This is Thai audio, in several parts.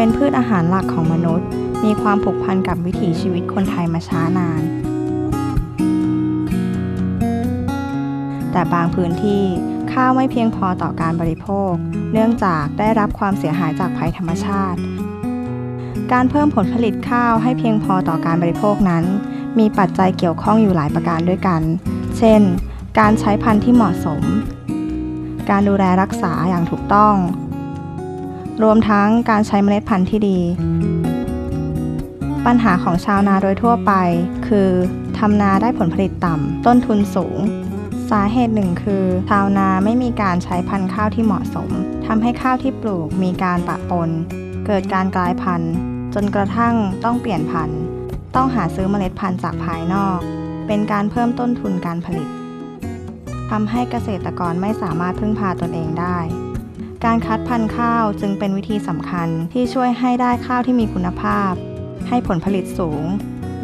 เป็นพืชอาหารหลักของมนุษย์ มีความผูกพันกับวิถีชีวิตคนไทยมาช้านาน แต่บางพื้นที่ข้าวไม่เพียงพอต่อการบริโภค เนื่องจากได้รับความเสียหายจากภัยธรรมชาติ การเพิ่มผลผลิตข้าวให้เพียงพอต่อการบริโภคนั้น มีปัจจัยเกี่ยวข้องอยู่หลายประการด้วยกัน เช่น การใช้พันธุ์ที่เหมาะสม การดูแลรักษาอย่างถูกต้อง รวมทั้งการใช้เมล็ดพันธุ์ที่ดี ปัญหาของชาวนาโดยทั่วไป คือทำนาได้ผลผลิตต่ำ ต้นทุนสูง สาเหตุหนึ่งคือชาวนาไม่มีการใช้พันธุ์ข้าวที่เหมาะสมทำให้ข้าวที่ปลูกมีการปะปน เกิดการกลายพันธุ์ จนกระทั่งต้องเปลี่ยนพันธุ์ ต้องหาซื้อเมล็ดพันธุ์จากภายนอก เป็นการเพิ่มต้นทุนการผลิตทำให้เกษตรกรไม่สามารถพึ่งพาตนเองได้ การคัดพันธุ์ข้าวจึงเป็นวิธีสำคัญที่ช่วยให้ได้ข้าวที่มีคุณภาพ ให้ผลผลิตสูง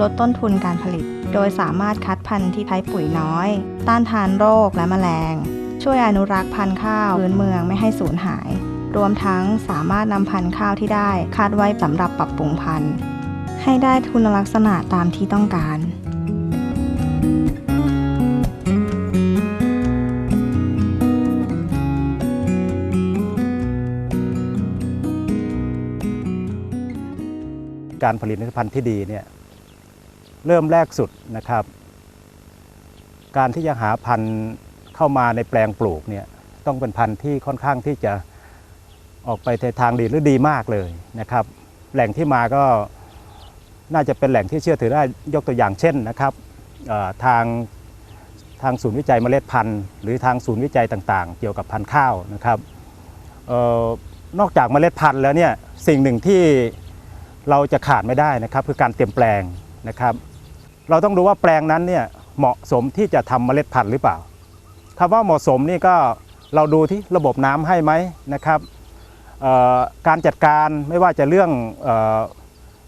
ลดต้นทุนการผลิต โดยสามารถคัดพันธุ์ที่ใช้ปุ๋ยน้อย ต้านทานโรคและแมลง ช่วยอนุรักษ์พันธุ์ข้าวพื้นเมืองไม่ให้สูญหาย รวมทั้งสามารถนำพันธุ์ข้าวที่ได้คาดไว้สำหรับปรับปรุงพันธุ์ ให้ได้คุณลักษณะตามที่ต้องการ การผลิตเมล็ดพันธุ์ที่ดีเนี่ยเริ่มแรกสุดนะครับ การที่จะหาพันธุ์เข้ามาในแปลงปลูกเนี่ยต้องเป็นพันธุ์ที่ค่อนข้างที่จะออกไปในทางดีหรือดีมากเลยนะครับ แหล่งที่มาก็น่าจะเป็นแหล่งที่เชื่อถือได้ยกตัวอย่างเช่นนะครับทางทางศูนย์วิจัยเมล็ดพันธุ์ หรือทางศูนย์วิจัยต่างๆ เกี่ยวกับพันธุ์ข้าวนะครับออนอกจากเมล็ดพันธุ์แล้วเนี่ยสิ่งหนึ่งที่ เราจะขาดไม่ได้นะครับคือการเตรียมแปลงนะครับ เราต้องดูว่าแปลงนั้นเนี่ยเหมาะสมที่จะทำเมล็ดพันธุ์หรือเปล่าคำว่าเหมาะสมนี่ก็เราดูที่ระบบน้ำให้ไหมนะครับการจัดการไม่ว่าจะเรื่องออ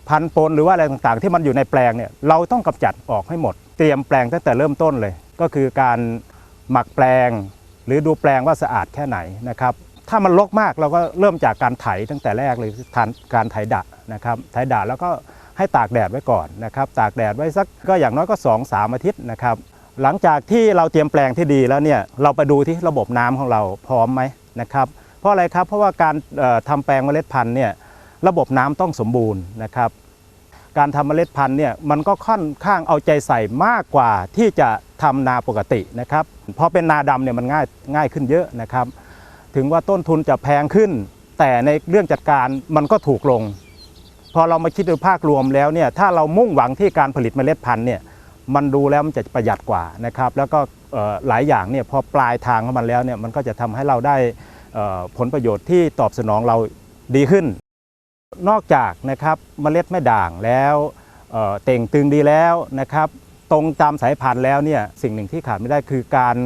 พันธุ์ปนหรือว่าอะไรต่างๆ ที่มันอยู่ในแปลงเนี่ยเราต้องกำจัดออกให้หมด เตรียมแปลงตั้งแต่เริ่มต้นเลย ก็คือการหมักแปลง หรือดูแปลงว่าสะอาดแค่ไหนนะครับถ้ามันรกมากเราก็เริ่มจากการไถตั้งแต่แรกเลยการไถดะ นะครับไถดะแล้วก็ให้ตากแดดไว้ก่อนนะครับตากแดดไว้สักก็อย่างน้อยก็2อสามอาทิตย์นะครับหลังจากที่เราเตรียมแปลงที่ดีแล้วเนี่ยเราไปดูที่ระบบน้ำของเราพร้อมไหมนะครับเพราะอะไรครับเพราะว่าการเอ่อทำแปลงเมล็ดพันธุ์เนี่ยระบบน้ำต้องสมบูรณ์นะครับการทำเมล็ดพันธุ์เนี่ยมันก็ค่อนข้างเอาใจใส่มากกว่าที่จะทำนาปกตินะครับพอเป็นนาดำเนี่ยมันง่ายง่ายขึ้นเยอะนะครับ ถึงว่าต้นทุนจะแพงขึ้น แต่ในเรื่องจัดการมันก็ถูกลง พอเรามาคิดโดยภาครวมแล้วเนี่ยถ้าเรามุ่งหวังที่การผลิตเมล็ดพันธุ์เนี่ยมันดูแล้วมันจะประหยัดกว่านะครับแล้วก็หลายอย่างเนี่ยพอปลายทางของมันแล้วเนี่ยมันก็จะทำให้เราได้ผลประโยชน์ที่ตอบสนองเราดีขึ้น นอกจากนะครับเมล็ดแม่ด่างแล้วเต่งตึงดีแล้วนะครับ ตรงตามสายพันธุ์แล้วเนี่ยสิ่งหนึ่งที่ขาดไม่ได้คือการ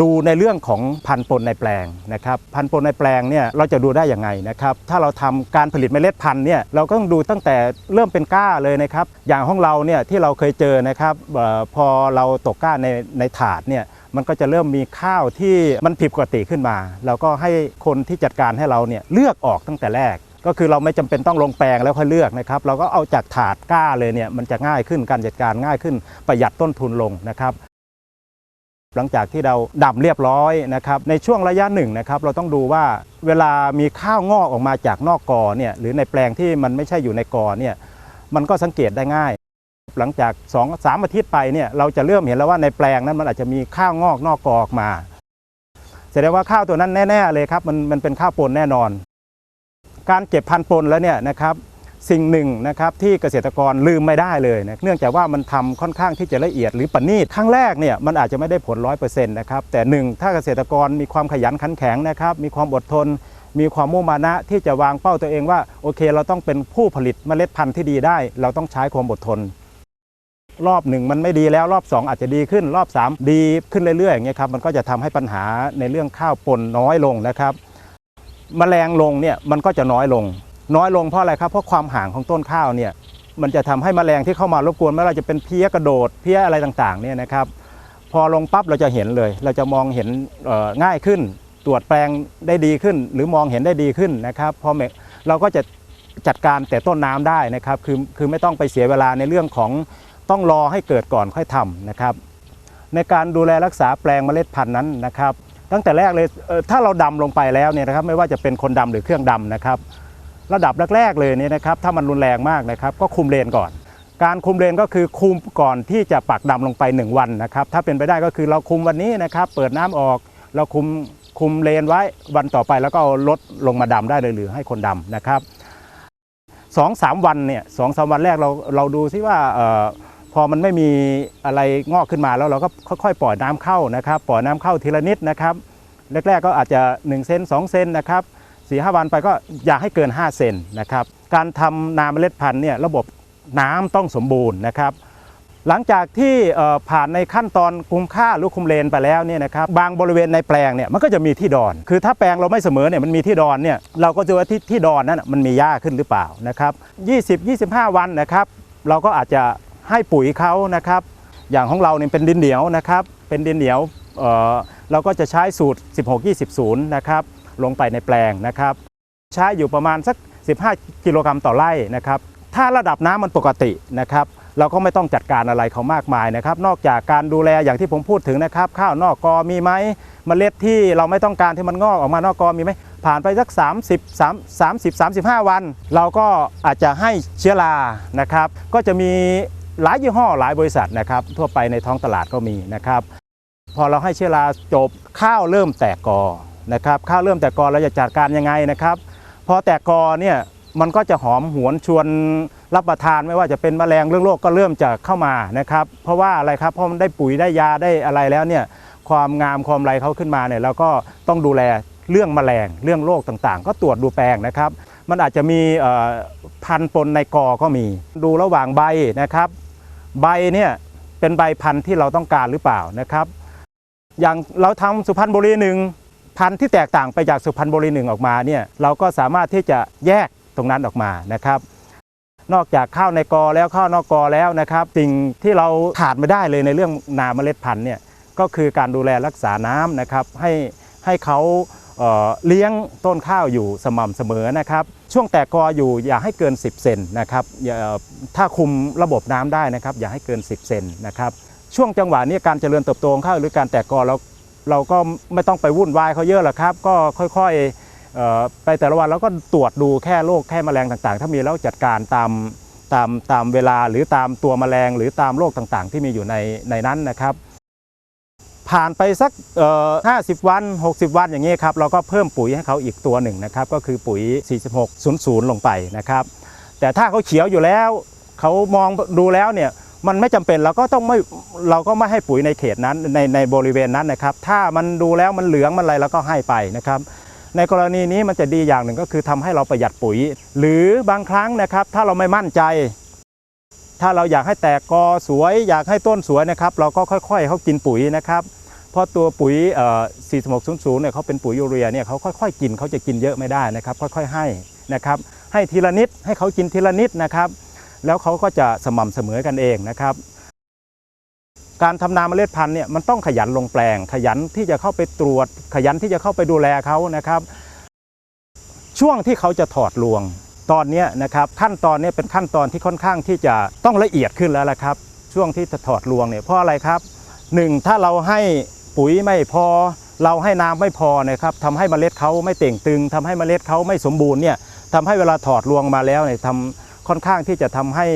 ดูในเรื่องของพันธุ์ปนในแปลงนะครับพันธุ์ปนในแปลงเนี่ยเราจะดูได้อยังไงนะครับถ้าเราทำการผลิตเมล็ดพันธุ์เนี่ยเราก็ต้องดูตั้งแต่เริ่มเป็นก้าเลยนะครับอย่างของเราเนี่ยที่เราเคยเจอนะครับออพอเราตกก้าในในถาดเนี่ยมันก็จะเริ่มมีข้าวที่มันผิดปกติขึ้นมา เราก็ให้คนที่จัดการให้เราเนี่ยเลือกออกตั้งแต่แรก ก็คือเราไม่จำเป็นต้องลงแปลงแล้วค่อยเลือกนะครับ เราก็เอาจากถาดก้าเลยเนี่ยมันจะง่ายขึ้นการจัดการง่ายขึ้น ประหยัดต้นทุนลงนะครับ หลังจากที่เราดำเรียบร้อยนะครับ ในช่วงระยะหนึ่งนะครับ เราต้องดูว่าเวลามีข้าวงอกออกมาจากนอกกอเนี่ยหรือในแปลงที่มันไม่ใช่อยู่ในกอเนี่ยมันก็สังเกตได้ง่าย หลังจาก2อสามอาทิตย์ไปเนี่ยเราจะเริ่มเห็นแล้วว่าในแปลงนั้นมันอาจจะมีข้าวงอกนอกกอออกมาแสดงว่าข้าวตัวนั้นแน่ ๆ เลยครับมันมันเป็นข้าวปนแน่นอน การเก็บพันธุ์ปนแล้วเนี่ยนะครับสิ่งหนึ่งนะครับที่เกษตรกรลืมไม่ได้เลยนะเนื่องจากว่ามันทำค่อนข้างที่จะละเอียดหรือประณีตครั้งแรกเนี่ยมันอาจจะไม่ได้ผลร้อยเปอร์เซ็นต์นะครับแต่หนึ่งถ้าเกษตรกรมีความขยันขันแข็งนะครับมีความอดทน มีความมุ่งมานะที่จะวางเป้าตัวเองว่าโอเค เราต้องเป็นผู้ผลิตเมล็ดพันธุ์ที่ดีได้ เราต้องใช้ความอดทน รอบหนึ่งมันไม่ดีแล้วรอบ 2 อาจจะดีขึ้นรอบ 3 ดีขึ้นเรื่อยๆอย่างเงี้ยครับมันก็จะทำให้ปัญหาในเรื่องข้าวปนน้อยลงนะครับ แมลงลงเนี่ยมันก็จะน้อยลง น้อยลงเพราะอะไรครับเพราะความห่างของต้นข้าวเนี่ยมันจะทำให้แมลงที่เข้ามารบกวนไม่ว่าจะเป็นเพี้ยกระโดดเพี้ยอะไรต่างๆเนี่ยนะครับพอลงปั๊บเราจะเห็นเลย เราจะมองเห็นง่ายขึ้น ตรวจแปลงได้ดีขึ้น หรือมองเห็นได้ดีขึ้นนะครับพอเมเราก็จะจัดการแต่ต้นน้ำได้นะครับคือคือไม่ต้องไปเสียเวลาในเรื่องของต้องรอให้เกิดก่อนค่อยทำนะครับในการดูแลรักษาแปลงเมล็ดพันธุ์นั้นนะครับ ตั้งแต่แรกเลยถ้าเราดำลงไปแล้วเนี่ยนะครับไม่ว่าจะเป็นคนดำหรือเครื่องดำนะครับ ระดับแรกๆเลยเนี่ยนะครับถ้ามันรุนแรงมากนะครับ ก็คุมเลนก่อน การคุมเลนก็คือคุมก่อนที่จะปักดำลงไป 1 วันนะครับถ้าเป็นไปได้ก็คือเราคุมวันนี้นะครับ เปิดน้ำออกเราคุมคุมเลนไว้วันต่อไปแล้วก็เอารถลงมาดำได้เลยหรือให้คนดำนะครับสองสามวันเนี่ยสองสามวันแรกเราเราดูซิว่า พอมันไม่มีอะไรงอกขึ้นมาแล้วเราก็ค่อยๆปล่อยน้ำเข้านะครับ ปล่อยน้ำเข้าทีละนิดนะครับแรกๆก็อาจจะ1เซน2เซนนะครับสี่ห้าวันไปก็อย่าให้เกิน 5 เซนนะครับ การทำนาเมล็ดพันธุ์เนี่ยระบบน้ำต้องสมบูรณ์นะครับ หลังจากที่ผ่านในขั้นตอนคุมค่าหรือคุมเลนไปแล้วเนี่ยนะครับบางบริเวณในแปลงเนี่ยมันก็จะมีที่ดอน คือถ้าแปลงเราไม่เสมอเนี่ยมันมีที่ดอนเนี่ยเราก็จะว่าที่ที่ดอนนั้นมันมีหญ้าขึ้นหรือเปล่านะครับ20 25 วันนะครับ เราก็อาจจะ ให้ปุ๋ยเขานะครับ อย่างของเราเนี่ยเป็นดินเหนียวนะครับ เป็นดินเหนียวเเราก็จะใช้สูตร 16 20 0 นะครับ ลงไปในแปลงนะครับ ใช้อยู่ประมาณสัก 15 กิโลกรัมต่อไร่นะครับ ถ้าระดับน้ำมันปกตินะครับเราก็ไม่ต้องจัดการอะไรเขามากมายนะครับ นอกจากการดูแลอย่างที่ผมพูดถึงนะครับ ข้าวนอกกอมีไหมเมล็ดที่เราไม่ต้องการที่มันงอกออกมานอกกอมีไหมผ่านไปสัก 30 3 30 35 วัน เราก็อาจจะให้เชื้อรานะครับ ก็จะมี หลายยี่ห้อหลายบริษัทนะครับ ทั่วไปในท้องตลาดก็มีนะครับ พอเราให้เชื้อราจบข้าวเริ่มแตกกอนะครับ ข้าวเริ่มแตกกอเราจะจัดการยังไงนะครับ พอแตกกอเนี่ยมันก็จะหอมหวนชวนรับประทานไม่ว่าจะเป็นแมลงเรื่องโรคก็เริ่มจะเข้ามานะครับ เพราะว่าอะไรครับเพราะมันได้ปุ๋ยได้ยาได้อะไรแล้วเนี่ยความงามความไรเขาขึ้นมาเนี่ยเราก็ต้องดูแลเรื่องแมลงเรื่องโรคต่างๆ ก็ตรวจดูแปลงนะครับ มันอาจจะมีพันปนในกอก็มี ดูระหว่างใบนะครับ ใบเนี่ยเป็นใบพันธุ์ที่เราต้องการหรือเปล่านะครับ อย่างเราทำสุพรรณบุรีหนึ่งพันธุ์ที่แตกต่างไปจากสุพรรณบุรีหนึ่งออกมาเนี่ยเราก็สามารถที่จะแยกตรงนั้นออกมานะครับ นอกจากข้าวในกอแล้วข้าวนอกกอแล้วนะครับสิ่งที่เราขาดไม่ได้เลยในเรื่องนาเมล็ดพันธุ์เนี่ยก็คือการดูแลรักษาน้ำนะครับให้ให้เขา เเลี้ยงต้นข้าวอยู่สม่ำเสมอนะครับ ช่วงแตกกออยู่อย่าให้เกิน 10 เซนนะครับอย่าถ้าคุมระบบน้ำได้นะครับ อย่าให้เกิน 10 เซนนะครับ ช่วงจังหวะนี้การเจริญเติบโตของข้าวหรือการแตกกอเราเราก็ไม่ต้องไปวุ่นวายเขาเยอะหรอกครับ ก็ค่อยๆไปแต่ละวันเราก็ตรวจดูแค่โรคแค่แมลงต่างๆ ถ้ามีแล้วจัดการตามตามตามเวลาหรือตามตัวแมลงหรือตามโรคต่างๆ ที่มีอยู่ในในนั้นนะครับ ผ่านไปสักเอ่อ50วัน 60 วันอย่างนี้ครับเราก็เพิ่มปุ๋ยให้เขาอีกตัวหนึ่งนะครับก็คือปุ๋ย 4600 ลงไปนะครับแต่ถ้าเขาเขียวอยู่แล้วเขามองดูแล้วเนี่ยมันไม่จำเป็นเราก็ต้องไม่เราก็ไม่ให้ปุ๋ยในเขตนั้นในในบริเวณนั้นนะครับ ถ้ามันดูแล้วมันเหลืองมันอะไรเราก็ให้ไปนะครับ ในกรณีนี้มันจะดีอย่างหนึ่งก็คือทำให้เราประหยัดปุ๋ย หรือบางครั้งนะครับ ถ้าเราไม่มั่นใจ ถ้าเราอยากให้แตกกอสวย อยากให้ต้นสวยนะครับ เราก็ค่อยๆเขากินปุ๋ยนะครับเพราะตัวปุ๋ยเอ่อ4600เนี่ยเขาเป็นปุ๋ยยูเรียเนี่ยเขาค่อยๆกินเขาจะกินเยอะไม่ได้นะครับ ค่อย ๆให้นะครับ ให้ทีละนิดให้เขากินทีละนิดนะครับ แล้วเขาก็จะสม่ำเสมอกันเองนะครับการทำนาเมล็ดพันธุ์เนี่ยมันต้องขยันลงแปลง ขยันที่จะเข้าไปตรวจ ขยันที่จะเข้าไปดูแลเขานะครับ ช่วงที่เขาจะถอดรวง ตอนนี้นะครับขั้นตอนนี้เป็นขั้นตอนที่ค่อนข้างที่จะต้องละเอียดขึ้นแล้วละครับ ช่วงที่จะถอดรวงเนี่ยเพราะอะไรครับหนึ่งถ้าเราให้ปุ๋ยไม่พอ เราให้น้ำไม่พอนะครับทำให้เมล็ดเขาไม่เต่งตึงทำให้เมล็ดเขาไม่สมบูรณ์เนี่ยทำให้เวลาถอดรวงมาแล้วเนี่ยทำค่อนข้างที่จะทำให้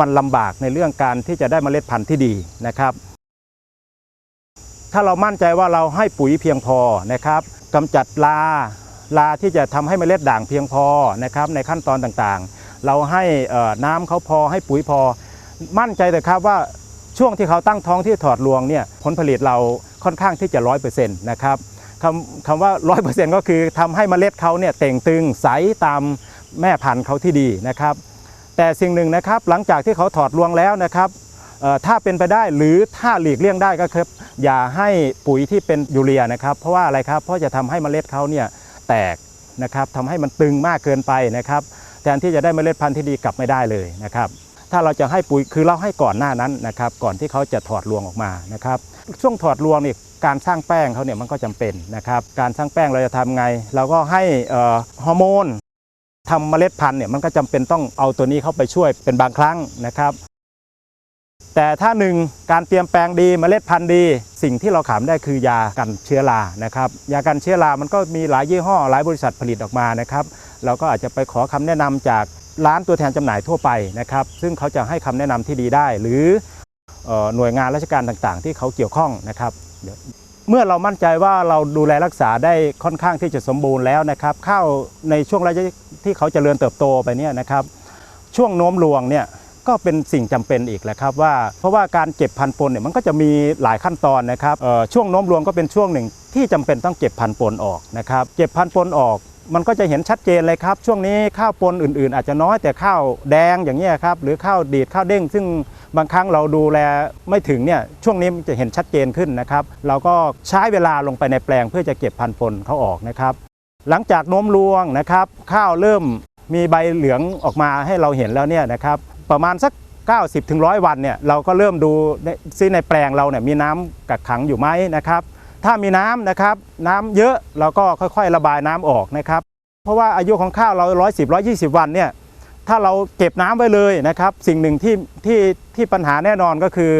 มันลำบากในเรื่องการที่จะได้เมล็ดพันธุ์ที่ดีนะครับ ถ้าเรามั่นใจว่าเราให้ปุ๋ยเพียงพอนะครับกำจัดลา ลาที่จะทำให้เมล็ดด่างเพียงพอนะครับในขั้นตอนต่างๆ เราให้น้ำเขาพอให้ปุ๋ยพอ มั่นใจแต่ครับว่าช่วงที่เขาตั้งท้องที่ถอดรวงเนี่ยผลผลิตเราค่อนข้างที่จะร้อยเปอร์เซ็นต์นะครับคำคำว่าร้อยเปอร์เซ็นต์ก็คือทำให้เมล็ดเขาเนี่ยเต่งตึงใสตามแม่พันธุ์เขาที่ดีนะครับ แต่สิ่งหนึ่งนะครับหลังจากที่เขาถอดรวงแล้วนะครับถ้าเป็นไปได้หรือถ้าหลีกเลี่ยงได้ก็คืออย่าให้ปุ๋ยที่เป็นยูเรียนะครับ เพราะว่าอะไรครับเพราะจะทำให้เมล็ดเขาเนี่ย แตกนะครับทำให้มันตึงมากเกินไปนะครับแทนที่จะได้เมล็ดพันธุ์ที่ดีกลับไม่ได้เลยนะครับ ถ้าเราจะให้ปุ๋ยคือเราให้ก่อนหน้านั้นนะครับ ก่อนที่เขาจะถอดรวงออกมานะครับ ช่วงถอดรวงนี่การสร้างแป้งเขาเนี่ยมันก็จำเป็นนะครับ การสร้างแป้งเราจะทำไง เราก็ให้ฮอร์โมนทำเมล็ดพันธุ์เนี่ยมันก็จำเป็นต้องเอาตัวนี้เข้าไปช่วยเป็นบางครั้งนะครับ แต่ถ้าหนึ่งการเตรียมแปลงดีเมล็ดพันธุ์ดี สิ่งที่เราขามได้คือยากันเชื้อรานะครับยากันเชื้อรามันก็มีหลายยี่ห้อหลายบริษัทผลิตออกมานะครับเราก็อาจจะไปขอคำแนะนำจากร้านตัวแทนจำหน่ายทั่วไปนะครับ ซึ่งเขาจะให้คำแนะนำที่ดีได้ หรืออหน่วยงานราชการต่างๆ ที่เขาเกี่ยวข้องนะครับเมื่อเรามั่นใจว่าเราดูแลรักษาได้ค่อนข้างที่จะสมบูรณ์แล้วนะครับ ข้าวในช่วงระยะที่เขาจเจริญเติบโตไปเนี่ยนะครับ ช่วงโน้มรวงเนี่ย ก็เป็นสิ่งจำเป็นอีกแหละครับว่าเพราะว่าการเก็บพันธุ์ปนเนี่ยมันก็จะมีหลายขั้นตอนนะครับช่วงโน้มรวงก็เป็นช่วงหนึ่งที่จำเป็นต้องเก็บพันธุ์ปนออกนะครับเก็บพันธุ์ปนออกมันก็จะเห็นชัดเจนเลยครับ ช่วงนี้ข้าวปนอื่นๆ อาจจะน้อยแต่ข้าวแดงอย่างเงี้ยครับหรือข้าวดีดข้าวเด้ง ซึ่งบางครั้งเราดูแลไม่ถึงเนี่ยช่วงนี้มันจะเห็นชัดเจนขึ้นนะครับ เราก็ใช้เวลาลงไปในแปลงเพื่อจะเก็บพันธุ์ปนเขาออกนะครับ หลังจากโน้มรวงนะครับ ข้าวเริ่มมีใบเหลืองออกมาให้เราเห็นแล้วเนี่ยนะครับ ประมาณสัก 90ถึง100วันเนี่ยเราก็เริ่มดูซิในแปลงเราเนี่ยมีน้ำกักขังอยู่ไหมนะครับ ถ้ามีน้ำนะครับน้ำเยอะเราก็ค่อยๆระบายน้ำออกนะครับ เพราะว่าอายุของข้าวเรา 110 120 วันเนี่ยถ้าเราเก็บน้ำไว้เลยนะครับ สิ่งหนึ่งที่ที่ที่ปัญหาแน่นอนก็คือ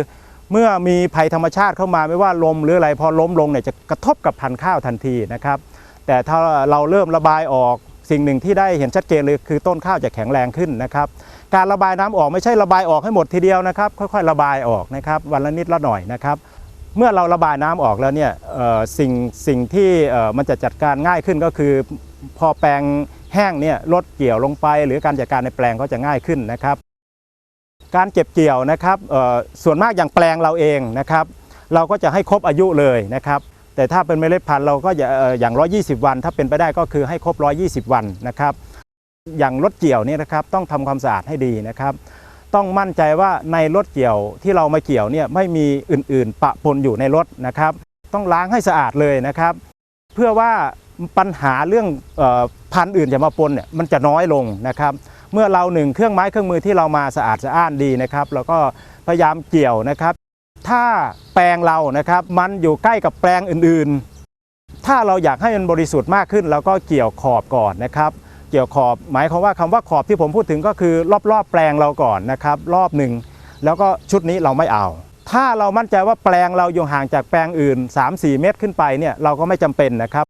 เมื่อมีภัยธรรมชาติเข้ามาไม่ว่าลมหรืออะไรพอล้มลงเนี่ยจะกระทบกับพันธุ์ข้าวทันทีนะครับ แต่ถ้าเราเริ่มระบายออก สิ่งหนึ่งที่ได้เห็นชัดเจนเลยคือต้นข้าวจะแข็งแรงขึ้นนะครับ การระบายน้ำออกไม่ใช่ระบายออกให้หมดทีเดียวนะครับ ค่อยๆ ระบายออกนะครับ วันละนิดละหน่อยนะครับ เมื่อเราระบายน้ำออกแล้วเนี่ยสิ่งสิ่งที่มันจะจัดการง่ายขึ้นก็คือ พอแปลงแห้งเนี่ยลดเกี่ยวลงไป หรือการจัดการในแปลงก็จะง่ายขึ้นนะครับ การเก็บเกี่ยวนะครับส่วนมากอย่างแปลงเราเองนะครับ เราก็จะให้ครบอายุเลยนะครับ แต่ถ้าเป็นเมล็ดพันธุ์เราก็จะเอ่อย่าง 120 วัน ถ้าเป็นไปได้ก็คือให้ครบ 120 วันนะครับ อย่างรถเกี่ยวเนี่ยนะครับต้องทำความสะอาดให้ดีนะครับ ต้องมั่นใจว่าในรถเกี่ยวที่เรามาเกี่ยวเนี่ยไม่มีอื่นๆ ปะปนอยู่ในรถนะครับ ต้องล้างให้สะอาดเลยนะครับ เพื่อว่าปัญหาเรื่องออพันธุ์อื่นจะมาปนเนี่ยมันจะน้อยลงนะครับ เมื่อเราหนึ่งเครื่องไม้เครื่องมือที่เรามาสะอาดสะอ้านดีนะครับ แล้วก็พยายามเกี่ยวนะครับ ถ้าแปลงเรานะครับมันอยู่ใกล้กับแปลงอื่นๆ ถ้าเราอยากให้มันบริสุทธิ์มากขึ้นเราก็เกี่ยวขอบก่อนนะครับเกี่ยวขอบหมายความว่าคำว่าขอบที่ผมพูดถึงก็คือ รอบๆ แปลงเราก่อนนะครับรอบหนึ่งแล้วก็ชุดนี้เราไม่เอา ถ้าเรามั่นใจว่าแปลงเราอยู่ห่างจากแปลงอื่น 3-4 เมตรขึ้นไปเนี่ยเราก็ไม่จำเป็นนะครับ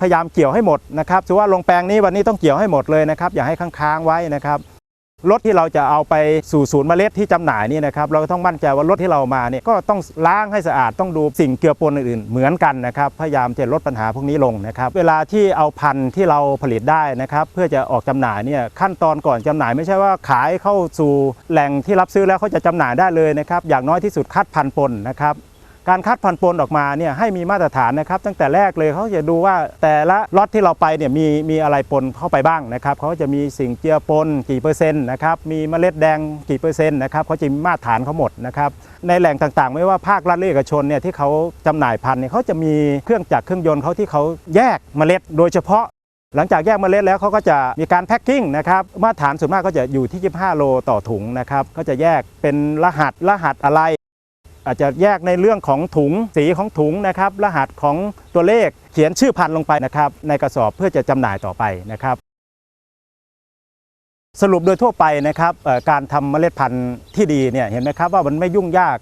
พยายามเกี่ยวให้หมดนะครับถือว่าลงแปลงนี้วันนี้ต้องเกี่ยวให้หมดเลยนะครับอย่าให้ค้างๆไว้นะครับ รถที่เราจะเอาไปสู่ศูนย์เมล็ดที่จำหน่ายนี่นะครับเราก็ต้องมั่นใจว่ารถที่เรามาเนี่ยก็ต้องล้างให้สะอาดต้องดูสิ่งเกลือปนอื่นๆเหมือนกันนะครับพยายามจะลดปัญหาพวกนี้ลงนะครับเวลาที่เอาพันธุ์ที่เราผลิตได้นะครับเพื่อจะออกจำหน่ายเนี่ยขั้นตอนก่อนจำหน่ายไม่ใช่ว่าขายเข้าสู่แหล่งที่รับซื้อแล้วเขาจะจำหน่ายได้เลยนะครับอย่างน้อยที่สุดคัดพันธุ์ปนนะครับ การคัดพันธุ์ปนออกมาเนี่ยให้มีมาตรฐานนะครับ ตั้งแต่แรกเลยเขาจะดูว่าแต่ละล็อตที่เราไปเนี่ยมีมีอะไรปนเข้าไปบ้างนะครับเขาจะมีสิ่งเจือปนกี่เปอร์เซ็นต์นะครับมีเมล็ดแดงกี่เปอร์เซ็นต์นะครับเขาจะมีมาตรฐานเขาหมดนะครับในแหล่งต่างๆ ไม่ว่าภาครัฐเอกชนเนี่ยที่เขาจำหน่ายพันธุ์เนี่ยเขาจะมีเครื่องจักรเครื่องยนต์เขาที่เขาแยกเมล็ด โดยเฉพาะหลังจากแยกเมล็ดแล้วเขาก็จะมีการแพ็คกิ้งนะครับมาตรฐานส่วนมากก็จะอยู่ที่ 25 โลต่อถุงนะครับก็จะแยกเป็นรหัสรหัสอะไร อาจจะแยกในเรื่องของถุงสีของถุงนะครับ รหัสของตัวเลขเขียนชื่อพันธุ์ลงไปนะครับ ในกระสอบเพื่อจะจำหน่ายต่อไปนะครับ สรุปโดยทั่วไปนะครับการทำเมล็ดพันธุ์ที่ดีเนี่ยเห็นไหมครับว่ามันไม่ยุ่งยาก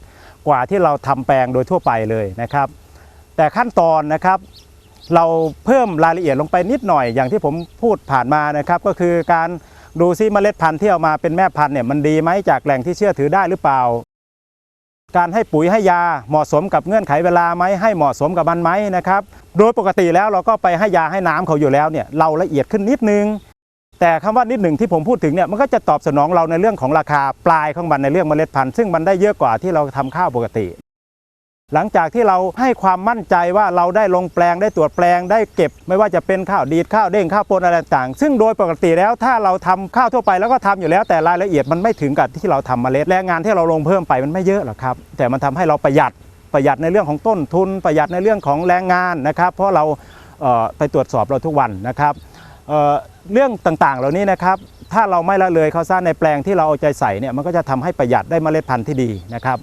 กว่าที่เราทำแปลงโดยทั่วไปเลยนะครับ แต่ขั้นตอนนะครับ เราเพิ่มรายละเอียดลงไปนิดหน่อยอย่างที่ผมพูดผ่านมานะครับ ก็คือการดูซิเมล็ดพันธุ์ที่เอามาเป็นแม่พันธุ์เนี่ยมันดีไหมจากแหล่งที่เชื่อถือได้หรือเปล่า การให้ปุ๋ยให้ยาเหมาะสมกับเงื่อนไขเวลาไหมให้เหมาะสมกับมันไหมนะครับโดยปกติแล้วเราก็ไปให้ยาให้น้ำเขาอยู่แล้วเนี่ยเราละเอียดขึ้นนิดนึง แต่คำว่านิดหนึ่งที่ผมพูดถึงเนี่ยมันก็จะตอบสนองเราในเรื่องของราคาปลายของมันในเรื่องเมล็ดพันธุ์ซึ่งมันได้เยอะกว่าที่เราทำข้าวปกติ หลังจากที่เราให้ความมั่นใจว่าเราได้ลงแปลงได้ตรวจแปลงได้เก็บ ไม่ว่าจะเป็นข้าวดีดข้าวเด้งข้าวปนอะไรต่างๆซึ่งโดยปกติแล้วถ้าเราทำข้าวทั่วไปแล้วก็ทำอยู่แล้วแต่รายละเอียดมันไม่ถึงกับที่เราทำเมล็ดแรงงานที่เราลงเพิ่มไปมันไม่เยอะหรอกครับ แต่มันทำให้เราประหยัดประหยัดในเรื่องของต้นทุน ประหยัดในเรื่องของแรงงานนะครับ เพราะเราเไปตรวจสอบเราทุกวันนะครับเเรื่องต่างๆ เหล่านี้นะครับถ้าเราไม่ละเลยเขาซะในแปลงที่เราเอาใจใส่เนี่ยมันก็จะทำให้ประหยัดได้เมล็ดพันธุ์ที่ดีนะครับ